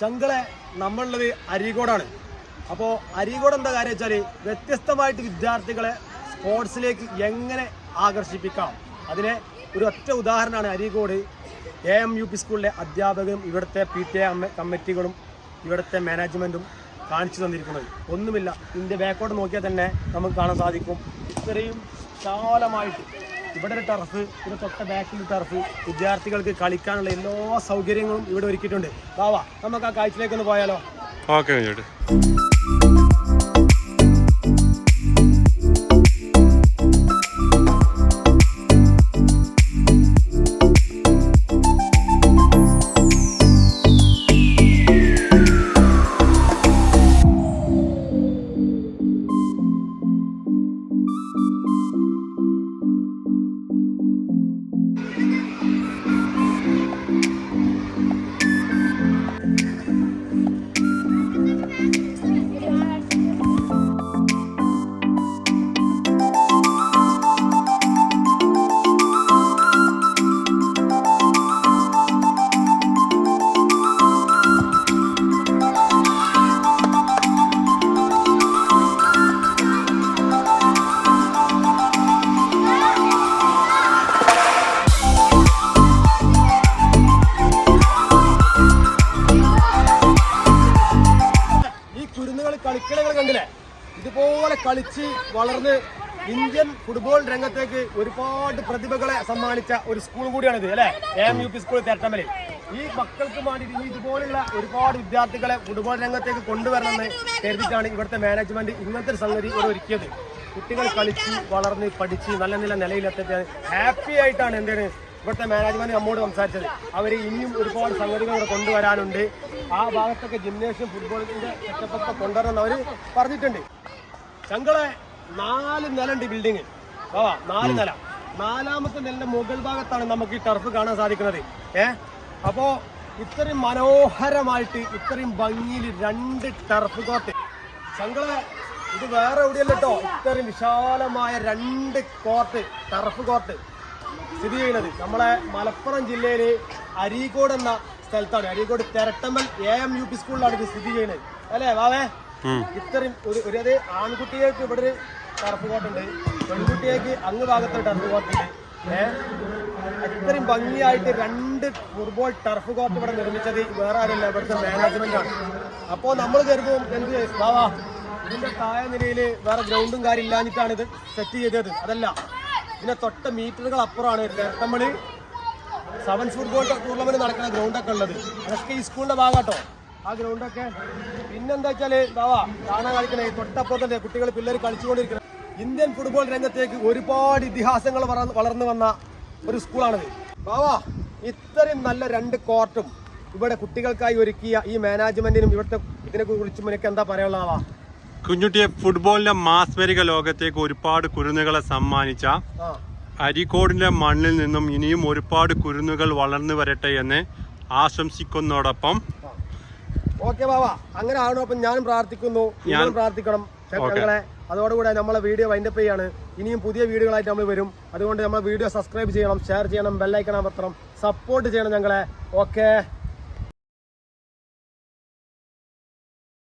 ചങ്കളെ നമ്മളുള്ളത് അരീക്കോടാണ്. അപ്പോൾ അരീക്കോട് എന്താ കാര്യം വെച്ചാൽ വ്യത്യസ്തമായിട്ട് വിദ്യാർത്ഥികളെ സ്പോർട്സിലേക്ക് എങ്ങനെ ആകർഷിപ്പിക്കാം? അതിനെ ഒരു ഒറ്റ ഉദാഹരണമാണ് Areekode. A M U P സ്കൂളിലെ അധ്യാപകരും ഇവിടുത്തെ പി ടി എ കമ്മിറ്റികളും ഇവിടുത്തെ മാനേജ്മെന്റും കാണിച്ചു തന്നിരിക്കുന്നത്. ഒന്നുമില്ല ഇതിന്റെ ബാക്കോട്ട് നോക്കിയാൽ തന്നെ നമുക്ക് കാണാൻ സാധിക്കും. ഇത്രയും വിശാലമായിട്ട് ഇവിടെ ഒരു ടർഫ് ഇവിടെ തൊട്ട ബാക്കിൽ ടർഫ് വിദ്യാർത്ഥികൾക്ക് കളിക്കാനുള്ള എല്ലാ സൗകര്യങ്ങളും ഇവിടെ ഒരുക്കിയിട്ടുണ്ട്. വാവാ നമുക്ക് ആ കാഴ്ചയിലേക്ക് ഒന്ന് പോയാലോ? ഓക്കെ കളിക്കളികൾ കണ്ടില്ലേ? ഇതുപോലെ കളിച്ച് വളർന്ന് ഇന്ത്യൻ ഫുട്ബോൾ രംഗത്തേക്ക് ഒരുപാട് പ്രതിഭകളെ സമ്മാനിച്ച ഒരു സ്കൂൾ കൂടിയാണിത് അല്ലെ? എ യു പി സ്കൂൾ തേട്ടമലി ഈ മക്കൾക്ക് വേണ്ടിയിട്ട് ഇനി ഇതുപോലുള്ള ഒരുപാട് വിദ്യാർത്ഥികളെ ഫുട്ബോൾ രംഗത്തേക്ക് കൊണ്ടുവരണമെന്ന് കരുതിയിട്ടാണ് ഇവിടുത്തെ മാനേജ്മെന്റ് ഇന്നത്തെ ഒരു സംഗതി ഇവിടെ ഒരുക്കിയത്. കുട്ടികൾ കളിച്ച് വളർന്ന് പഠിച്ച് നല്ല നല്ല നിലയിലെത്തിയിട്ട് ഹാപ്പി ആയിട്ടാണ് എന്താണ് ഇവിടുത്തെ മാനേജ്മെന്റ് നമ്മോട് സംസാരിച്ചത്. അവർ ഇനിയും ഒരുപാട് സംഗതികൾ ഇവിടെ കൊണ്ടുവരാനുണ്ട്. ആ ഭാഗത്തൊക്കെ ജിംനേഷ്യം ഫുട്ബോളിന്റെ സെറ്റപ്പ് ഒക്കെ കൊണ്ടുവരണം അവർ പറഞ്ഞിട്ടുണ്ട്. ഞങ്ങളെ നാല് നില ഉണ്ട് ബിൽഡിങ് ബാബാ നാല് നില. നാലാമത്തെ നിലന്റെ മുകൾ ഭാഗത്താണ് നമുക്ക് ഈ ടർഫ് കാണാൻ സാധിക്കുന്നത്. ഏ? അപ്പോ ഇത്രയും മനോഹരമായിട്ട് ഇത്രയും ഭംഗിയിൽ രണ്ട് ടർഫ് കോർട്ട് ഞങ്ങളെ ഇത് വേറെ എവിടെയല്ലോ ഇത്രയും വിശാലമായ രണ്ട് കോർട്ട് ടർഫ് കോർട്ട് സ്ഥിതി ചെയ്യുന്നത്. നമ്മളെ മലപ്പുറം ജില്ലയിലെ അരീക്കോട് എന്ന സ്ഥലത്താണ്. Areekode Therattambal A M U P സ്കൂളിലാണ് ഇത് സ്ഥിതി ചെയ്യുന്നത്. അല്ലേ വാവേ? ഇത്രയും ഒരു ഒരു അത് ആൺകുട്ടികൾക്ക് ഇവിടെ ഒരു ടർഫ് കോട്ടുണ്ട് പെൺകുട്ടികൾക്ക് അങ്ങ് ഭാഗത്ത് ടർഫ് കോട്ടുണ്ട് ഇത്രയും ഭംഗിയായിട്ട് രണ്ട് ഫുട്ബോൾ ടർഫ് കോർട്ട് ഇവിടെ നിർമ്മിച്ചത് വേറെ ആരല്ല ഇവിടുത്തെ മാനേജ്മെന്റ് ആണ്. അപ്പോൾ നമ്മൾ കരുതും എന്ത് വാവാ ഇതിന്റെ താഴെ നിലയിൽ വേറെ ഗ്രൗണ്ടും കാര്യമില്ലാഞ്ഞിട്ടാണ് ഇത് സെറ്റ് ചെയ്തത്. അതല്ല ഇതിന്റെ തൊട്ട മീറ്ററുകൾ അപ്പുറമാണ് നമ്മൾ സെവൻസ് ഫുട്ബോൾ ടൂർണമെന്റ് നടക്കുന്ന ഗ്രൗണ്ടൊക്കെ ഉള്ളത്. അതൊക്കെ ഈ സ്കൂളിന്റെ ഭാഗമാട്ടോ ആ ഗ്രൗണ്ടൊക്കെ പിന്നെന്താ വെച്ചാൽ ബാവാ കാണാൻ കളിക്കണേ തൊട്ടപ്പുറത്തെ കുട്ടികൾ പിള്ളേർ കളിച്ചുകൊണ്ടിരിക്കണം ഇന്ത്യൻ ഫുട്ബോൾ രംഗത്തേക്ക് ഒരുപാട് ഇതിഹാസങ്ങൾ വളർന്നു വന്ന ഒരു സ്കൂളാണിത് ബാവാ ഇത്രയും നല്ല രണ്ട് കോർട്ടും ഇവിടെ കുട്ടികൾക്കായി ഒരുക്കിയ ഈ മാനേജ്മെന്റിനും ഇവിടുത്തെ ഇതിനെ കുറിച്ചും എനിക്ക് എന്താ പറയാനുള്ളതാവാ കുഞ്ഞുട്ടിയെ ഫുട്ബോളിന്റെ മാസ്മരിക ലോകത്തേക്ക് ഒരുപാട് കുരുന്നുകളെ സമ്മാനിച്ച അരിക്കോടിന്റെ മണ്ണിൽ നിന്നും ഇനിയും ഒരുപാട് കുരുന്നുകൾ വളർന്നു വരട്ടെ എന്ന് ആശംസിക്കുന്നതോടൊപ്പം ഓക്കെ ബാബ അങ്ങനെ ആണോ അപ്പം ഞാനും പ്രാർത്ഥിക്കുന്നു. ഞാൻ പ്രാർത്ഥിക്കണം. ഞങ്ങളെ അതോടുകൂടെ നമ്മളെ വീഡിയോ വൈൻഡപ്പ് ചെയ്യാണ്. ഇനിയും പുതിയ വീഡിയോകളായിട്ട് നമ്മൾ വരും. അതുകൊണ്ട് നമ്മൾ വീഡിയോ സബ്സ്ക്രൈബ് ചെയ്യണം ഷെയർ ചെയ്യണം ബെല്ലൈക്കൺ അമർത്തണം സപ്പോർട്ട് ചെയ്യണം ഞങ്ങളെ. ഓക്കെ.